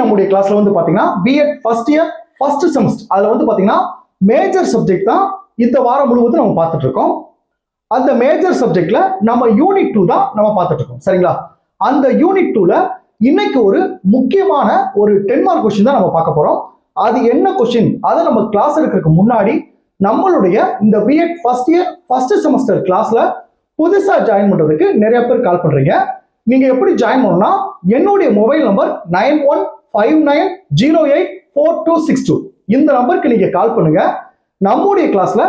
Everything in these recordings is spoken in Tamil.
நம்முடைய கிளாஸ்ல வந்து பாத்தீங்கன்னா BEd first year first semester அதுல வந்து பாத்தீங்கன்னா மேஜர் சப்ஜெக்ட் தான் இந்த வாரம் முழுவதும் நம்ம பார்த்துட்டு இருக்கோம். அந்த மேஜர் சப்ஜெக்ட்ல நம்ம யூனிட் டூ தான் நம்ம பார்த்துட்டு இருக்கோம். சரிங்களா? அந்த யூனிட் டூல இன்னைக்கு ஒரு முக்கியமான ஒரு டென் மார்க் கொஸ்டின் தான் நம்ம பார்க்க போறோம். அது என்ன கொஸ்டின் அதை நம்ம கிளாஸ் எடுக்கிறதுக்கு முன்னாடி நம்மளுடைய இந்த BEd first year first semester கிளாஸ்ல புதுசா ஜாயின் பண்றதுக்கு நிறைய பேர் கால் பண்றீங்க. நீங்க எப்படி ஜாயின் பண்ணணும்னா என்னுடைய mobile number nine one five nine zero eight four two six two இந்த நம்பருக்கு நீங்கள் கால் பண்ணுங்க. நம்முடைய கிளாஸில்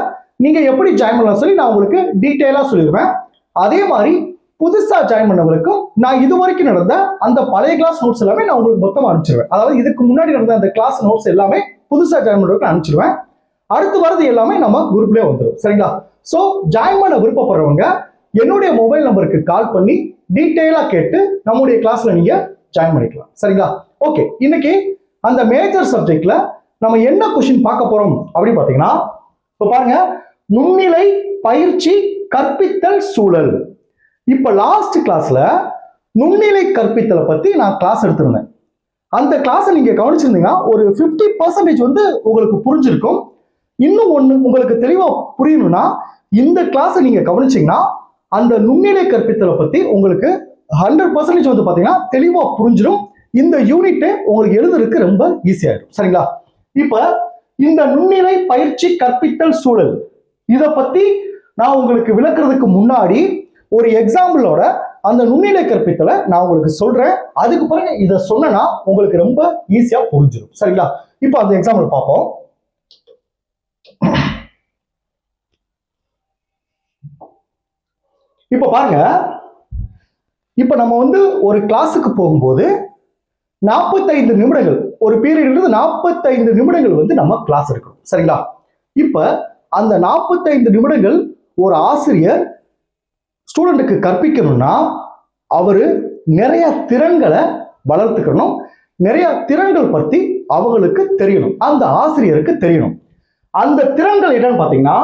நீங்கள் எப்படி ஜாயின் பண்ணலாம் சொல்லி நான் உங்களுக்கு டீட்டெயிலாக சொல்லிடுவேன். அதே மாதிரி புதுசாக ஜாயின் பண்ணவங்களுக்கும் நான் இது வரைக்கும் நடந்த அந்த பழைய கிளாஸ் நோட்ஸ் எல்லாமே நான் உங்களுக்கு மொத்தமாக அனுப்பிச்சிருவேன். அதாவது இதுக்கு முன்னாடி நடந்த அந்த கிளாஸ் நோட்ஸ் எல்லாமே புதுசாக ஜாயின் பண்ணுறதுக்கு அனுப்பிச்சிடுவேன் அடுத்து வரது எல்லாமே நம்ம குரூப்லேயே வந்துடும் சரிங்களா? ஸோ ஜாயின் பண்ண விருப்பப்படுறவங்க என்னுடைய மொபைல் நம்பருக்கு கால் பண்ணி டீட்டெயிலாக கேட்டு நம்முடைய கிளாஸ்ல நீங்க ஜாயின் பண்ணிக்கலாம். சரிங்களா? ஓகே இன்னைக்கு அந்த மேஜர் சப்ஜெக்ட்ல நம்ம என்ன கொஸ்டின் பார்க்க போறோம் அப்படின்னு பார்த்தீங்கன்னா இப்போ பாருங்க நுண்ணிலை பயிற்சி கற்பித்தல் சூழல். இப்போ லாஸ்ட் கிளாஸ்ல நுண்ணிலை கற்பித்தலை பத்தி நான் கிளாஸ் எடுத்திருந்தேன். அந்த கிளாஸை நீங்க கவனிச்சிருந்தீங்கன்னா ஒரு ஃபிஃப்டி பர்சன்டேஜ் வந்து உங்களுக்கு புரிஞ்சிருக்கும். இன்னும் ஒன்று உங்களுக்கு தெளிவாக புரியணும்னா இந்த கிளாஸை நீங்கள் கவனிச்சிங்கன்னா அந்த நுண்ணிலை கற்பித்தலை பற்றி உங்களுக்கு ஹண்ட்ரட் பர்சன்டேஜ் வந்து பாத்தீங்கன்னா தெளிவா புரிஞ்சிடும் இந்த யூனிட்டு உங்களுக்கு எழுதுறதுக்கு ரொம்ப ஈஸியாயிடும் சரிங்களா? இப்ப இந்த நுண்ணிலை பயிற்சி கற்பித்தல் சூழல். இதை பத்தி நான் உங்களுக்கு விளக்குறதுக்கு முன்னாடி ஒரு எக்ஸாம்பிளோட அந்த நுண்ணிலை கற்பித்தலை நான் உங்களுக்கு சொல்றேன். அதுக்கு பிறகு இதை சொன்னா உங்களுக்கு ரொம்ப ஈஸியா புரிஞ்சிடும் சரிங்களா? இப்போ அந்த எக்ஸாம்பிள் பார்ப்போம். இப்போ பாருங்க. இப்போ நம்ம வந்து ஒரு கிளாஸுக்கு போகும்போது நாற்பத்தைந்து நிமிடங்கள் ஒரு பீரியட்லேருந்து நாற்பத்தைந்து நிமிடங்கள் வந்து நம்ம கிளாஸ் எடுக்கணும். சரிங்களா? இப்போ அந்த நாற்பத்தைந்து நிமிடங்கள் ஒரு ஆசிரியர் ஸ்டூடெண்ட்டுக்கு கற்பிக்கணும்னா அவர் நிறைய திறன்களை வளர்த்துக்கணும். நிறைய திறன்கள் பற்றி அவங்களுக்கு தெரியணும். அந்த ஆசிரியருக்கு தெரியணும். அந்த திறன்கள் என்னன்னு பார்த்தீங்கன்னா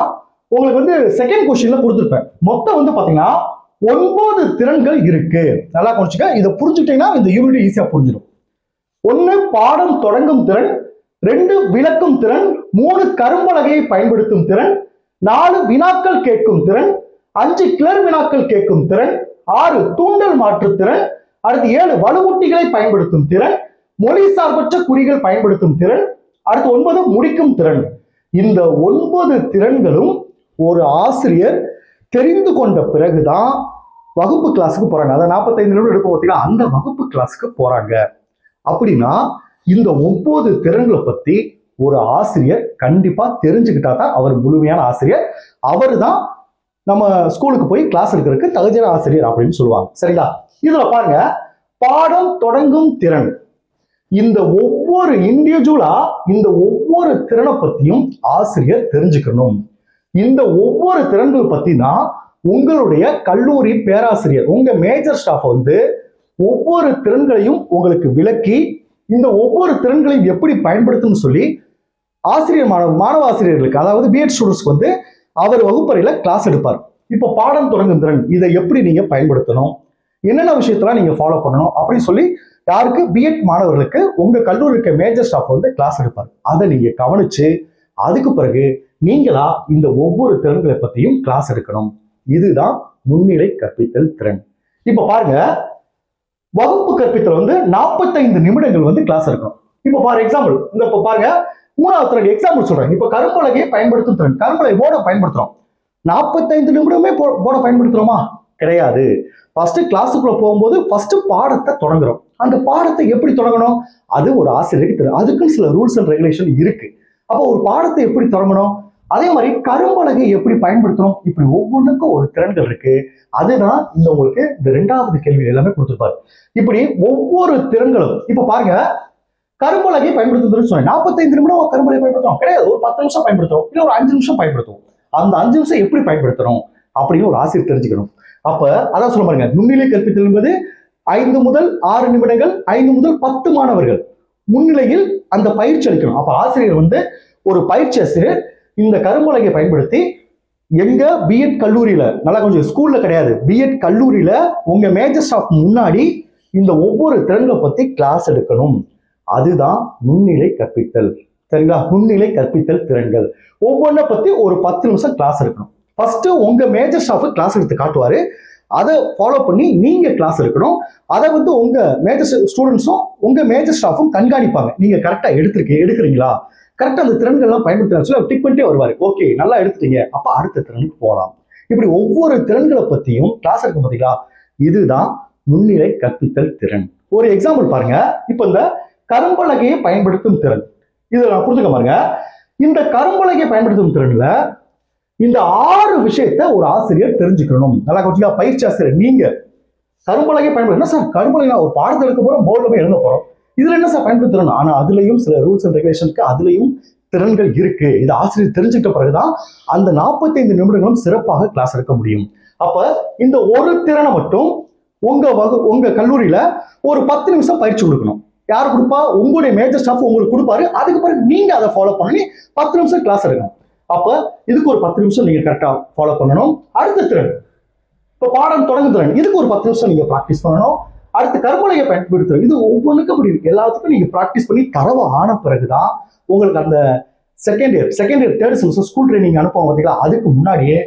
உங்களுக்கு வந்து செகண்ட் கொஸ்டின்ல கொடுத்துருப்பேன். மொத்தம் வந்து பார்த்தீங்கன்னா ஒன்பது திறன்கள் இருக்கு. நல்லா புரிஞ்சுக்க இதை புரிஞ்சுட்டீங்கன்னா இந்த யூனிட் ஈஸியாக புரிஞ்சிடும் ஒன்று பாடம் தொடங்கும் திறன். ரெண்டு விளக்கும் திறன். மூணு கரும்பலகையை பயன்படுத்தும் திறன். நாலு வினாக்கள் கேட்கும் திறன். அஞ்சு கிளர் வினாக்கள் கேட்கும் திறன். ஆறு தூண்டல் மாற்று திறன். அடுத்து ஏழு வலுவூட்டிகளை பயன்படுத்தும் திறன். மொழி சார்பற்ற குறிகள் பயன்படுத்தும் திறன். அடுத்து ஒன்பது முடிக்கும் திறன். இந்த ஒன்பது திறன்களும் ஒரு ஆசிரியர் தெரிந்து கொண்ட பிறகுதான் வகுப்பு கிளாஸுக்கு போறாங்க. அதை நாற்பத்தைந்து நிமிடம் எடுப்போம் பார்த்தீங்கன்னா அந்த வகுப்பு கிளாஸுக்கு போறாங்க. அப்படின்னா இந்த ஒன்பது திறன்களை பத்தி ஒரு ஆசிரியர் கண்டிப்பா தெரிஞ்சுக்கிட்டா தான் அவர் முழுமையான ஆசிரியர். அவர் தான் நம்ம ஸ்கூலுக்கு போய் கிளாஸ் எடுக்கிறதுக்கு தகுதியான ஆசிரியர் அப்படின்னு சொல்லுவாங்க. சரிங்களா? இதுல பாருங்க பாடம் தொடங்கும் திறன். இந்த ஒவ்வொரு இண்டிவிஜுவலா இந்த ஒவ்வொரு திறனை பத்தியும் ஆசிரியர் தெரிஞ்சுக்கணும். இந்த ஒவ்வொரு திறன்கள் பத்தி தான் உங்களுடைய கல்லூரி பேராசிரியர் உங்க மேஜர் ஸ்டாஃப் வந்து ஒவ்வொரு திறன்களையும் உங்களுக்கு விளக்கி இந்த ஒவ்வொரு திறன்களையும் எப்படி பயன்படுத்தணும்னு சொல்லி ஆசிரியர் மாணவ மாணவ ஆசிரியர்களுக்கு அதாவது பிஎட் ஸ்டூடெண்ட்ஸ்க்கு வந்து அவர் வகுப்பறையில கிளாஸ் எடுப்பார். இப்போ பாடம் தொடங்கும் திறன் இதை எப்படி நீங்க பயன்படுத்தணும்? என்னென்ன விஷயத்தெல்லாம் நீங்க ஃபாலோ பண்ணணும்? அப்படின்னு சொல்லி யாருக்கு? பிஎட் மாணவர்களுக்கு உங்க கல்லூரிக்கு மேஜர் ஸ்டாஃப் வந்து கிளாஸ் எடுப்பார். அதை நீங்க கவனிச்சு அதுக்கு பிறகு நீங்களா இந்த ஒவ்வொரு திறன்களை பத்தியும் கிளாஸ் எடுக்கணும். இதுதான் முன்னிலை கற்பித்தல் திறன். இப்ப பாருங்க வகுப்பு கற்பித்தல் வந்து நாற்பத்தைந்து நிமிடங்கள் வந்து கிளாஸ் இருக்கும் இப்போ ஃபார் எக்ஸாம்பிள் இந்த இப்போ பாருங்க மூணாவது திறன் எக்ஸாம்பிள் சொல்றேன். இப்போ கரும்பலகையை பயன்படுத்தும் திறன் கரும்பலகை போர்டை பயன்படுத்துறோம். நாற்பத்தைந்து நிமிடமே போர்டை பயன்படுத்துறோமா? கிடையாது. ஃபர்ஸ்ட் கிளாஸுக்குள்ள போகும்போது ஃபர்ஸ்ட் பாடத்தை தொடங்குறோம். அந்த பாடத்தை எப்படி தொடங்கணும்? அது ஒரு ஆசிரியருக்கு தெரியும். அதுக்குன்னு சில ரூல்ஸ் அண்ட் ரெகுலேஷன் இருக்கு. அப்போ ஒரு பாடத்தை எப்படி தொடங்கணும்? அதே மாதிரி கரும்பலகை எப்படி பயன்படுத்தணும்? இப்படி ஒவ்வொன்றுக்கும் ஒரு திறன்கள் இருக்கு. அதுதான் இந்த உங்களுக்கு இந்த ரெண்டாவது கேள்வி எல்லாமே கொடுத்துருப்பாரு. இப்படி ஒவ்வொரு திறன்களும் இப்ப பாருங்க கரும்பலகை பயன்படுத்துறதுன்னு சொன்னேன். நாற்பத்தைந்து நிமிடம் கரும்பலகை பயன்படுத்துறோம் கிடையாது ஒரு பத்து நிமிஷம் பயன்படுத்துறோம் இல்ல ஒரு அஞ்சு நிமிஷம் பயன்படுத்துவோம் அந்த அஞ்சு நிமிஷம் எப்படி பயன்படுத்தணும்? அப்படின்னு ஒரு ஆசிரியர் தெரிஞ்சுக்கணும். அப்ப அதான் சொல்ல பாருங்க. நுண்ணிலை கற்பித்தல் என்பது ஐந்து முதல் ஆறு நிமிடங்கள் ஐந்து முதல் பத்து மாணவர்கள். முன்னிலையில் அந்த பயிற்சி அளிக்கணும். அப்ப ஆசிரியர் வந்து ஒரு பயிற்சி ஆசிரியர் இந்த கரும்பலகை பயன்படுத்தி எங்க பிஎட் கல்லூரியில நல்லா கொஞ்சம் ஸ்கூல்ல கிடையாது. பிஎட் கல்லூரியில உங்க மேஜர் ஸ்டாஃப் முன்னாடி இந்த ஒவ்வொரு திறன்களை பத்தி கிளாஸ் எடுக்கணும். அதுதான் நுண்ணிலை கற்பித்தல். சரிங்களா? நுண்ணிலை கற்பித்தல் திறன்கள். ஒவ்வொன்றை பத்தி ஒரு பத்து நிமிஷம் கிளாஸ் எடுக்கணும். ஃபர்ஸ்ட் உங்க மேஜர் ஸ்டாஃப் கிளாஸ் எடுத்து காட்டுவாரு. அதை ஃபாலோ பண்ணி நீங்கள் கிளாஸ் எடுக்கணும். அதை வந்து உங்கள் மேஜர் ஸ்டூடெண்ட்ஸும் உங்கள் மேஜர் ஸ்டாஃபும் கண்காணிப்பாங்க. நீங்கள் கரெக்டாக எடுத்துருக்கு எடுக்கிறீங்களா? கரெக்டாக அந்த திறன்கள்லாம் பயன்படுத்தினா சொல்லி டிக் பண்ணிட்டே வருவார். ஓகே நல்லா எடுத்துட்டீங்க. அப்போ அடுத்த திறனுக்கு போகலாம் இப்படி ஒவ்வொரு திறன்களை பற்றியும் கிளாஸ் இருக்கும் பார்த்தீங்களா இதுதான் நுண்ணிலை கற்பித்தல் திறன். ஒரு எக்ஸாம்பிள் பாருங்க. இப்போ இந்த கரும்பலகையை பயன்படுத்தும் திறன். இதை நான் கொடுத்துக்க பாருங்க. இந்த கரும்பலகையை பயன்படுத்தும் திறனில் இந்த ஆறு விஷயத்த ஒரு ஆசிரியர் தெரிஞ்சுக்கணும். நல்லா கொஞ்சம் பயிற்சி ஆசிரியர் நீங்க. கரும்பலகை பயன்படுத்த என்ன சார் கரும்பலகை நான் ஒரு பாடத்தை எடுக்க போறோம் போர்டில் போய் எழுத போறோம். இதுல என்ன சார் பயன்படுத்தணும் ஆனா அதுலயும் சில ரூல்ஸ் அண்ட் ரெகுலேஷனுக்கு அதுலயும் திறன்கள் இருக்கு. இது ஆசிரியர் தெரிஞ்சுக்கிட்ட பிறகுதான் அந்த 45 நிமிடங்களும் சிறப்பாக கிளாஸ் எடுக்க முடியும். அப்ப இந்த ஒரு திறனை மட்டும் உங்க வகு உங்க கல்லூரியில ஒரு பத்து நிமிஷம் பயிற்சி கொடுக்கணும். யார் கொடுப்பா? உங்களுடைய மேஜர் ஸ்டாஃப் உங்களுக்கு கொடுப்பாரு. அதுக்கு பிறகு நீங்க அதை ஃபாலோ பண்ணி பத்து நிமிஷம் கிளாஸ் எடுக்கணும். அப்போ இதுக்கு ஒரு பத்து நிமிஷம் நீங்கள் கரெக்டாக ஃபாலோ பண்ணணும். அடுத்த திறன் இப்போ பாடம் தொடங்க திறன் இதுக்கு ஒரு பத்து நிமிஷம் நீங்கள் ப்ராக்டிஸ் பண்ணணும். அடுத்து கருமலையை பயன்படுத்துறது இது ஒவ்வொன்றுக்கும் அப்படி எல்லாத்துக்கும் நீங்கள் ப்ராக்டிஸ் பண்ணி தரவு ஆன பிறகு தான் உங்களுக்கு அந்த second year second year third semester school training அனுப்புவோம் பார்த்தீங்களா அதுக்கு முன்னாடியே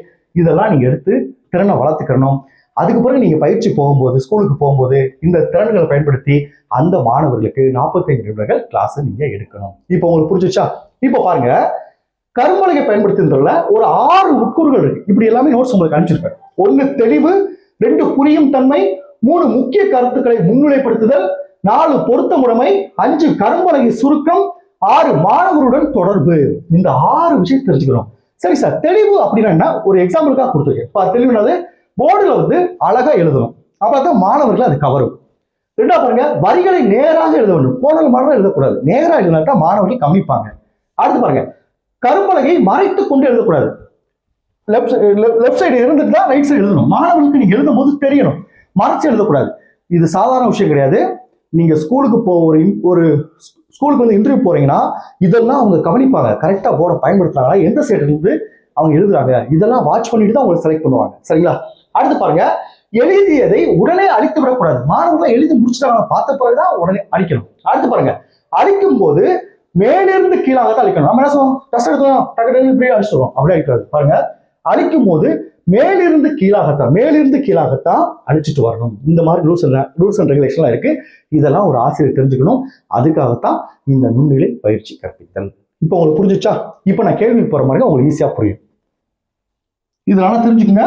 இதெல்லாம் நீங்கள் எடுத்து திறனை வளர்த்துக்கணும். அதுக்கு பிறகு நீங்கள் பயிற்சி போகும்போது ஸ்கூலுக்கு போகும்போது இந்த திறன்களை பயன்படுத்தி அந்த மாணவர்களுக்கு 45 நிமிடங்கள் கிளாஸை நீங்கள் எடுக்கணும். இப்போ உங்களுக்கு புரிஞ்சிச்சா இப்போ பாருங்கள் கருமலையை பயன்படுத்துறதுல ஒரு ஆறு உட்கூறுகள் இருக்கு. இப்படி எல்லாமே நோட்ஸ் உங்களுக்கு அனுப்பிச்சிருப்பேன். ஒன்னு தெளிவு ரெண்டு புரியும் தன்மை மூணு முக்கிய கருத்துக்களை முன்னிலைப்படுத்துதல் நாலு பொருத்த முறைமை அஞ்சு கரும்பலகை சுருக்கம் ஆறு மாணவருடன் தொடர்பு. இந்த ஆறு விஷயம் தெரிஞ்சுக்கிறோம். சரி சார் தெளிவு அப்படின்னா என்ன? ஒரு எக்ஸாம்பிளுக்காக கொடுத்துருக்கேன். இப்போ தெளிவுனாது போர்டில் வந்து அழகா எழுதணும். அப்பதான் மாணவர்கள் அது கவரும். ரெண்டா பாருங்க வரிகளை நேராக எழுத வேண்டும். போனல் மாணவர் எழுதக்கூடாது. நேராக எழுதினாக்கா மாணவர்கள் கம்மிப்பாங்க அடுத்து பாருங்க கரும்பலகை மறைத்து கொண்டு எழுதக்கூடாது. லெஃப்ட் லெஃப்ட் சைடு இருந்துட்டு தான் ரைட் சைடு எழுதணும். மாணவர்களுக்கு நீங்க எழுதும் போது தெரியணும். மறைச்சு எழுதக்கூடாது. இது சாதாரண விஷயம் கிடையாது. நீங்க ஸ்கூலுக்கு போ ஒரு ஒரு ஸ்கூலுக்கு வந்து இன்டர்வியூ போறீங்கன்னா இதெல்லாம் அவங்க கவனிப்பாங்க. கரெக்டா போர்டை பயன்படுத்துறாங்களா? எந்த சைடு இருந்து அவங்க எழுதுறாங்க? இதெல்லாம் வாட்ச் பண்ணிட்டு தான் அவங்க செலக்ட் பண்ணுவாங்க. சரிங்களா? அடுத்து பாருங்க. எழுதியதை உடனே அழித்து விடக்கூடாது. மாணவர்கள் எழுதி முடிச்சிட்டாங்க பார்த்த பிறகுதான் உடனே அழிக்கணும். அடுத்து பாருங்க. அழிக்கும் போது மேலிருந்து கீழாக தான் அழிக்கணும். நம்ம என்ன சொல்லுவோம் கஷ்டம் எடுத்தோம் டக்கு இப்படியே அழிச்சிடுவோம் அப்படியே அழிக்கிறது பாருங்க. அழிக்கும் போது மேலிருந்து கீழாகத்தான் மேலிருந்து கீழாகத்தான் அழிச்சிட்டு வரணும். இந்த மாதிரி ரூல்ஸ் ரூல்ஸ் அண்ட் ரெகுலேஷன்லாம் இருக்கு. இதெல்லாம் ஒரு ஆசிரியர் தெரிஞ்சுக்கணும். அதுக்காகத்தான் இந்த நுண்ணிலை பயிற்சி கற்பித்தல். இப்போ உங்களுக்கு புரிஞ்சிச்சா இப்போ நான் கேள்வி போற மாதிரி உங்களுக்கு ஈஸியா புரியும். இதனால தெரிஞ்சுக்கங்க.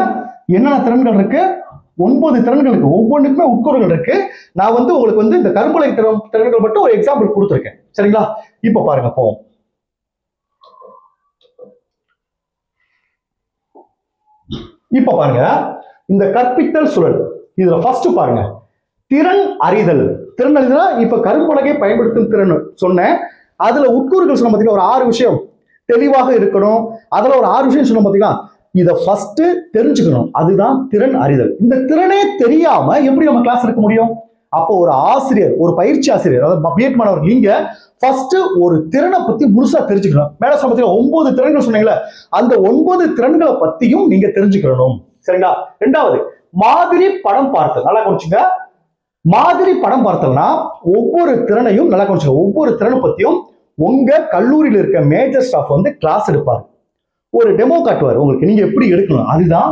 என்னென்ன திறன்கள் இருக்கு? ஒன்பது திறன்களுக்கு ஒவ்வொன்றுக்குமே உட்கூறுகள் இருக்கு. நான் வந்து உங்களுக்கு வந்து இந்த கரும்பலை திறன் திறன்கள் மட்டும் ஒரு எக்ஸாம்பிள் கொடுத்துருக்கேன். சரிங்களா? இப்போ பாருங்க போவோம். இப்போ பாருங்க இந்த கற்பித்தல் சுழல். இதுல ஃபர்ஸ்ட் பாருங்க. திறன் அறிதல். திறன் அறிதல்னா இப்ப கரும்பலகை பயன்படுத்தும் திறன் சொன்னேன். அதுல உட்கூறுகள் சொன்ன பாத்தீங்கன்னா ஒரு ஆறு விஷயம். தெளிவாக இருக்கணும். அதுல ஒரு ஆறு விஷயம் சொன்ன பாத்தீங்கன்னா இதை ஃபர்ஸ்ட் தெரிஞ்சுக்கணும். அதுதான் திறன் அறிதல். இந்த திறனே தெரியாம எப்படி நம்ம கிளாஸ் எடுக்க முடியும்? அப்போ ஒரு ஆசிரியர் ஒரு பயிற்சி ஆசிரியர் அதாவது பிஎட் மாணவர் நீங்க ஃபர்ஸ்ட் ஒரு திறனை பத்தி முழுசா தெரிஞ்சுக்கணும். மேல சமத்துல ஒன்பது திறன்கள் சொன்னீங்களே அந்த ஒன்பது திறன்களை பத்தியும் நீங்க தெரிஞ்சுக்கணும். சரிங்களா? ரெண்டாவது மாதிரி படம் பார்த்தல். நல்லா குறிச்சுங்க மாதிரி படம் பார்த்தோம்னா ஒவ்வொரு திறனையும் நல்லா கொஞ்சம் ஒவ்வொரு திறனை பத்தியும் உங்க கல்லூரியில் இருக்க மேஜர் ஸ்டாஃப் வந்து கிளாஸ் எடுப்பார். ஒரு டெமோ காட்டுவார். உங்களுக்கு நீங்க எப்படி எடுக்கணும்? அதுதான்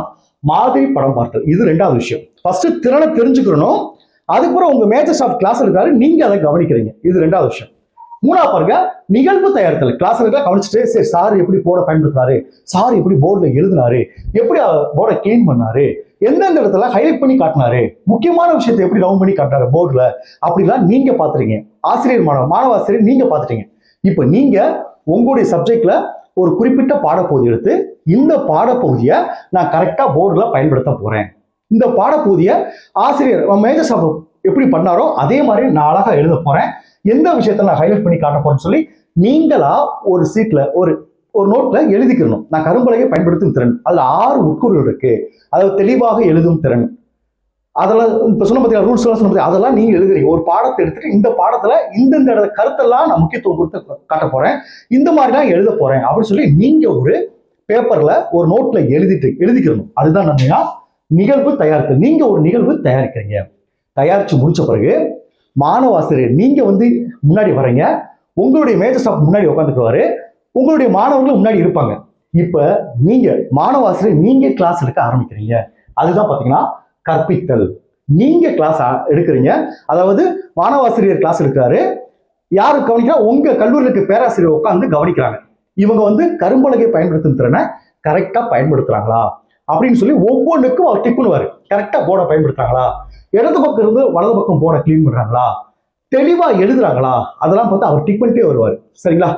மாதிரி படம் பார்த்தல். இது ரெண்டாவது விஷயம். ஃபர்ஸ்ட் திறனை தெரிஞ்சுக்கணும் அதுக்கப்புறம் உங்க மேஜர் ஸ்டாஃப் கிளாஸ் இருக்காரு. நீங்க அதை கவனிக்கிறீங்க. இது ரெண்டாவது விஷயம். மூணாவது பாருங்க நிகழ்வு தயாரித்தல். கிளாஸ் இருக்க கவனிச்சுட்டு சரி சார் எப்படி போர்டை பயன்படுத்தினாரு சார் எப்படி போர்டில் எழுதினாரு? எப்படி போர்டை கிளீன் பண்ணாரு? எந்தெந்த இடத்துல ஹைலைட் பண்ணி காட்டினாரு? முக்கியமான விஷயத்தை எப்படி ரவுண்ட் பண்ணி காட்டினாரு போர்டில் அப்படிலாம் நீங்க பார்த்துருக்கீங்க. ஆசிரியர் மாணவ மாணவ ஆசிரியர் நீங்க பாத்துட்டீங்க இப்போ நீங்க உங்களுடைய சப்ஜெக்ட்ல ஒரு குறிப்பிட்ட பாடப்பகுதி எடுத்து இந்த பாடப்பகுதியை நான் கரெக்டாக போர்டில் பயன்படுத்த போகிறேன் இந்த பாடப்பகுதியை ஆசிரியர் மேஜர் ஸ்டாஃப் எப்படி பண்ணாரோ அதே மாதிரி நான் அழகாக எழுத போகிறேன் எந்த விஷயத்த நான் ஹைலைட் பண்ணி காட்ட போகிறேன்னு சொல்லி நீங்களாக ஒரு சீட்டில் ஒரு ஒரு நோட்டில் எழுதிக்கிறணும் நான் கரும்பலகை பயன்படுத்தும் திறன். அதில் ஆறு உட்கூறுகள் இருக்குது அதாவது தெளிவாக எழுதும் திறன். அதெல்லாம் இப்போ சொன்ன பார்த்தீங்கன்னா ரூல்ஸ் எல்லாம் சொன்ன அதெல்லாம் நீங்கள் எழுதுறீங்க ஒரு பாடத்தை எடுத்துட்டு இந்த பாடத்துல இந்தந்த இடத்துல கருத்தெல்லாம் நான் முக்கியத்துவம் கொடுத்து காட்ட போறேன். இந்த மாதிரி தான் எழுத போறேன். அப்படின்னு சொல்லி நீங்க ஒரு பேப்பர்ல ஒரு நோட்ல எழுதிட்டு எழுதிக்கிறணும் அதுதான் நம்ம நிகழ்வு தயாரித்து நீங்க ஒரு நிகழ்வு தயாரிக்கிறீங்க. தயாரிச்சு முடிச்ச பிறகு மாணவ ஆசிரியர் நீங்க வந்து முன்னாடி வரீங்க. உங்களுடைய மேஜர் ஸ்டாஃப் முன்னாடி உட்காந்துக்குவாரு உங்களுடைய மாணவர்கள் முன்னாடி இருப்பாங்க. இப்ப நீங்க மாணவ ஆசிரியர் நீங்க கிளாஸ் எடுக்க ஆரம்பிக்கிறீங்க. அதுதான் பாத்தீங்கன்னா கற்பித்தல். நீங்க கிளாஸ் எடுக்கிறீங்க. அதாவது மாணவாசிரியர் கிளாஸ் எடுக்கிறாரு. யாரு கவனிக்கிறா? உங்க கல்லூரிக்கு பேராசிரியர் உட்காந்து கவனிக்கிறாங்க. இவங்க வந்து கரும்பலகை பயன்படுத்தும் திறனை கரெக்டா பயன்படுத்துறாங்களா? அப்படின்னு சொல்லி ஒவ்வொன்றுக்கும் அவர் டிப்புன்னு பண்ணுவாரு. கரெக்டா போர்டை பயன்படுத்துறாங்களா? இடது பக்கம் இருந்து வலது பக்கம் போர்டை க்ளீன் பண்றாங்களா? தெளிவா எழுதுறாங்களா? அதெல்லாம் பார்த்து அவர் டிக் பண்ணிட்டே வருவார். சரிங்களா?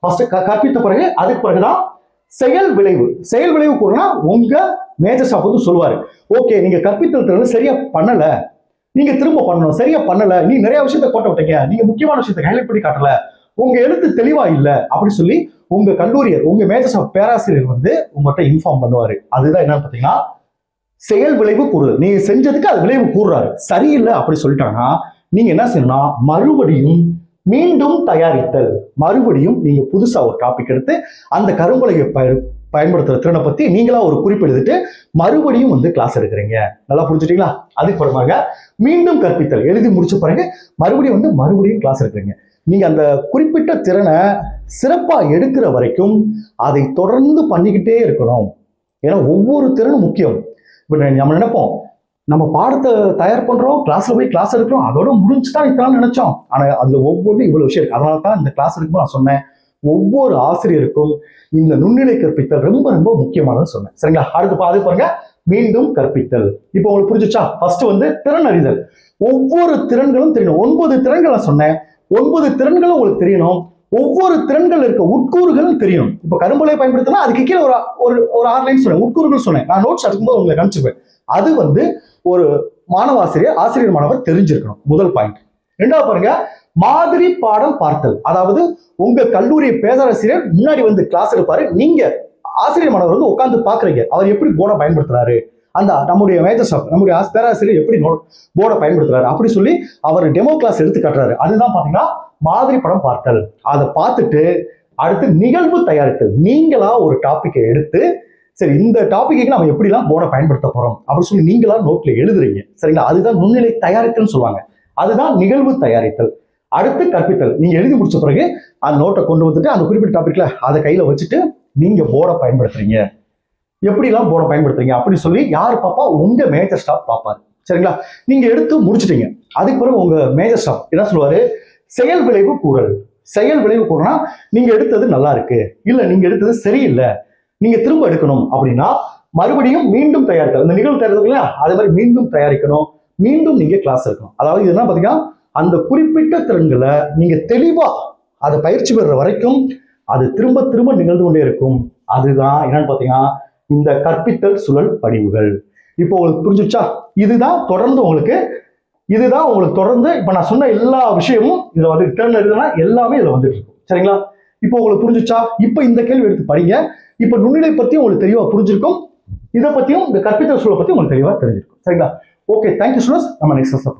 ஃபர்ஸ்ட் கற்பித்த பிறகு அதுக்கு பிறகுதான் செயல் விளைவு. செயல் விளைவு கூறுனா உங்க மேஜர் ஸ்டாஃப் வந்து சொல்லுவாரு. ஓகே நீங்க கற்பித்தல் திறன் சரியா பண்ணல. நீங்க திரும்ப பண்ணணும். சரியா பண்ணல. நீ நிறைய விஷயத்த கோட்டை விட்டீங்க. நீங்க முக்கியமான விஷயத்த ஹைலைட் பண்ணி காட்டல. உங்க எழுத்து தெளிவா இல்ல. அப்படி சொல்லி உங்க கல்லூரியர் உங்க மேஜர் ஸ்டாஃப் பேராசிரியர் வந்து உங்கள்கிட்ட இன்ஃபார்ம் பண்ணுவாரு. அதுதான் என்னன்னு பாத்தீங்கன்னா செயல் விளைவு கூறுதல். நீ செஞ்சதுக்கு அது விளைவு கூறுறாரு. சரியில்லை அப்படி சொல்லிட்டாங்கன்னா நீங்க என்ன செய்யணும்னா மறுபடியும் மீண்டும் தயாரித்தல். மறுபடியும் நீங்க புதுசா ஒரு டாபிக் எடுத்து அந்த கரும்பலகை பய பயன்படுத்துற திறனை பத்தி நீங்களா ஒரு குறிப்பு மறுபடியும் வந்து கிளாஸ் எடுக்கிறீங்க. நல்லா புரிஞ்சுட்டீங்களா? அதுக்கு மீண்டும் கற்பித்தல். எழுதி முடிச்ச பிறகு மறுபடியும் வந்து மறுபடியும் கிளாஸ் எடுக்கிறீங்க. நீங்க அந்த குறிப்பிட்ட திறனை சிறப்பா எடுக்கிற வரைக்கும் அதை தொடர்ந்து பண்ணிக்கிட்டே இருக்கணும். ஏன்னா ஒவ்வொரு திறனும் முக்கியம். இப்போ நம்ம நினைப்போம் நம்ம பாடத்தை தயார் பண்றோம் கிளாஸ்ல போய் கிளாஸ் எடுக்கிறோம் அதோட முடிஞ்சுதான் இத்தனை நினைச்சோம். ஆனா அதுல ஒவ்வொன்றும் இவ்வளவு விஷயம் இருக்கு. அதனால தான் இந்த கிளாஸ் எடுக்கும் நான் சொன்னேன் ஒவ்வொரு ஆசிரியருக்கும் இந்த நுண்ணிலை கற்பித்தல் ரொம்ப ரொம்ப முக்கியமானது சொன்னேன். சரிங்களா? அடுத்து பாது பாருங்க. மீண்டும் கற்பித்தல். இப்போ உங்களுக்கு புரிஞ்சுச்சா? ஃபர்ஸ்ட் வந்து திறன் அறிதல். ஒவ்வொரு திறன்களும் தெரியணும். ஒன்பது திறன்களை சொன்னேன். ஒன்பது திறன்களும் உங்களுக்கு தெரியணும். ஒவ்வொரு திறன்கள் இருக்க உட்கூறுகள் தெரியும். இப்போ கரும்புலையை பயன்படுத்தினா அதுக்கு கீழே ஒரு ஒரு ஒரு ஆறு லைன் சொன்னேன் உட்கூறுகள் சொன்னேன். நான் நோட்ஸ் எடுக்கும்போது உங்களுக்கு அனுப்பிச்சுப்பேன் அது வந்து ஒரு மாணவ ஆசிரியர் ஆசிரியர் மாணவர் தெரிஞ்சிருக்கணும். முதல் பாயிண்ட் ரெண்டாவது பாருங்க மாதிரி பாடம் பார்த்தல். அதாவது உங்க கல்லூரி பேராசிரியர் முன்னாடி வந்து கிளாஸ் எடுப்பாரு நீங்க ஆசிரியர் மாணவர் வந்து உட்காந்து பாக்குறீங்க அவர் எப்படி போர்டை பயன்படுத்துறாரு? அந்த நம்முடைய மேஜர் ஸ்டாஃப் நம்முடைய பேராசிரியர் எப்படி போர்டை பயன்படுத்துறாரு? அப்படி சொல்லி அவர் டெமோ கிளாஸ் எடுத்து காட்டுறாரு. அதுதான் பாத்தீங்கன்னா மாதிரி படம் பார்த்தல். அதை பார்த்துட்டு அடுத்து நிகழ்வு தயாரித்தல். நீங்களா ஒரு டாப்பிக்கை எடுத்து சரி இந்த டாபிக்கு நம்ம எப்படிலாம் போர்டை பயன்படுத்த போறோம்? அப்படின்னு சொல்லி நீங்களா நோட்ல எழுதுறீங்க. சரிங்களா? அதுதான் நுண்ணிலை தயாரித்தல்னு சொல்லுவாங்க. அதுதான் நிகழ்வு தயாரித்தல். அடுத்து கற்பித்தல். நீங்க எழுதி முடிச்ச பிறகு அந்த நோட்டை கொண்டு வந்துட்டு அந்த குறிப்பிட்ட டாபிக்ல அதை கையில வச்சுட்டு நீங்க போர்டை பயன்படுத்துறீங்க. எப்படிலாம் போர்டை பயன்படுத்துறீங்க அப்படின்னு சொல்லி யார் பாப்பா? உங்க மேஜர் ஸ்டாஃப் பார்ப்பாரு சரிங்களா? நீங்க எடுத்து முடிச்சிட்டீங்க. அதுக்கு பிறகு உங்க மேஜர் ஸ்டாஃப் என்ன சொல்லுவாரு? செயல் விளைவு கூறல். செயல் விளைவு கூறனா நீங்க எடுத்தது நல்லா இருக்கு. இல்ல நீங்க எடுத்தது சரியில்லை. நீங்க திரும்ப எடுக்கணும் அப்படின்னா மறுபடியும் மீண்டும் தயாரித்தல். இந்த நிகழ்வு தயாரித்தல் இல்லையா அதே மாதிரி மீண்டும் தயாரிக்கணும். மீண்டும் நீங்க கிளாஸ் எடுக்கணும். அதாவது இது பார்த்தீங்கன்னா பாத்தீங்கன்னா அந்த குறிப்பிட்ட திறன்களை நீங்க தெளிவா அதை பயிற்சி பெறுற வரைக்கும் அது திரும்ப திரும்ப நிகழ்ந்து கொண்டே இருக்கும். அதுதான் என்னன்னு பாத்தீங்கன்னா இந்த கற்பித்தல் சுழல் படிவுகள். இப்போ உங்களுக்கு புரிஞ்சுச்சா இதுதான் தொடர்ந்து உங்களுக்கு இதுதான் உங்களுக்கு தொடர்ந்து இப்போ நான் சொன்ன எல்லா விஷயமும் இதில் வந்து ரிட்டர்ன் எழுதுனா எல்லாமே இதில் வந்துட்டு இருக்கும். சரிங்களா? இப்போ உங்களுக்கு புரிஞ்சுச்சா இப்போ இந்த கேள்வி எடுத்து படிங்க. இப்போ நுண்ணிலை பத்தி உங்களுக்கு தெளிவா புரிஞ்சிருக்கும். இதை பத்தியும் இந்த கற்பித்தல் சூழலை பத்தி உங்களுக்கு தெளிவா தெரிஞ்சிருக்கும். சரிங்களா? ஓகே தேங்க்யூ ஸ்டூடெண்ட்ஸ் நம்ம நெக்ஸ்ட் கிளாஸ்ல